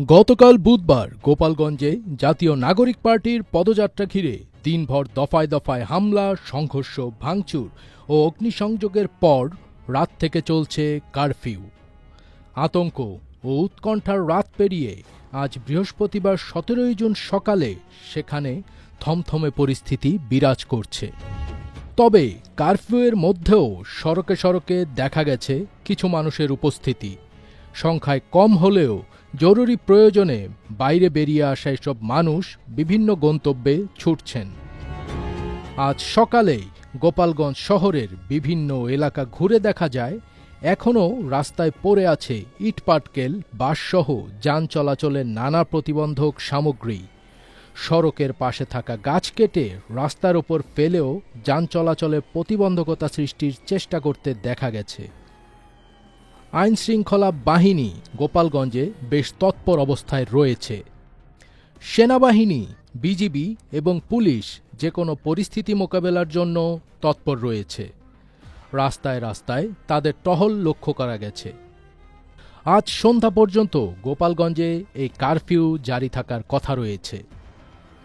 গতকাল বুধবার গোপালগঞ্জে জাতীয় নাগরিক পার্টির পদযাত্রা ঘিরে দিনভর দফায় দফায় হামলা, সংঘর্ষ, ভাঙচুর ও অগ্নিসংযোগের পর রাত থেকে চলছে কারফিউ। আতঙ্ক ও উৎকণ্ঠার রাত পেরিয়ে আজ বৃহস্পতিবার সতেরোই জুন সকালে সেখানে থমথমে পরিস্থিতি বিরাজ করছে। তবে কারফিউয়ের মধ্যেও সড়কে সড়কে দেখা গেছে কিছু মানুষের উপস্থিতি। সংখ্যায় কম হলেও জরুরি প্রয়োজনে বাইরে বেরিয়ে আসা এসব মানুষ বিভিন্ন গন্তব্যে ছুটছেন। আজ সকালেই গোপালগঞ্জ শহরের বিভিন্ন এলাকা ঘুরে দেখা যায়, এখনও রাস্তায় পড়ে আছে ইটপাটকেল বাসসহ যান চলাচলের নানা প্রতিবন্ধক সামগ্রী। সড়কের পাশে থাকা গাছ কেটে রাস্তার ওপর ফেলেও যান চলাচলে প্রতিবন্ধকতা সৃষ্টির চেষ্টা করতে দেখা গেছে। আইন শৃঙ্খলা বাহিনী গোপালগঞ্জে বেশ তৎপর অবস্থায় রয়েছে। সেনাবাহিনী, বিজিবি এবং পুলিশ যে কোনো পরিস্থিতি মোকাবেলার জন্য তৎপর রয়েছে। রাস্তায় রাস্তায় তাদের টহল লক্ষ্য করা গেছে। আজ সন্ধ্যা পর্যন্ত গোপালগঞ্জে এই কারফিউ জারি থাকার কথা রয়েছে।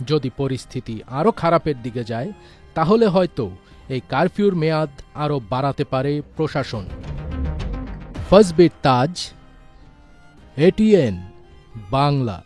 যদি পরিস্থিতি আরও খারাপের দিকে যায়, তাহলে হয়তো এই কারফিউর মেয়াদ আরও বাড়াতে পারে প্রশাসন। ফজবির Taj A T N Bangla.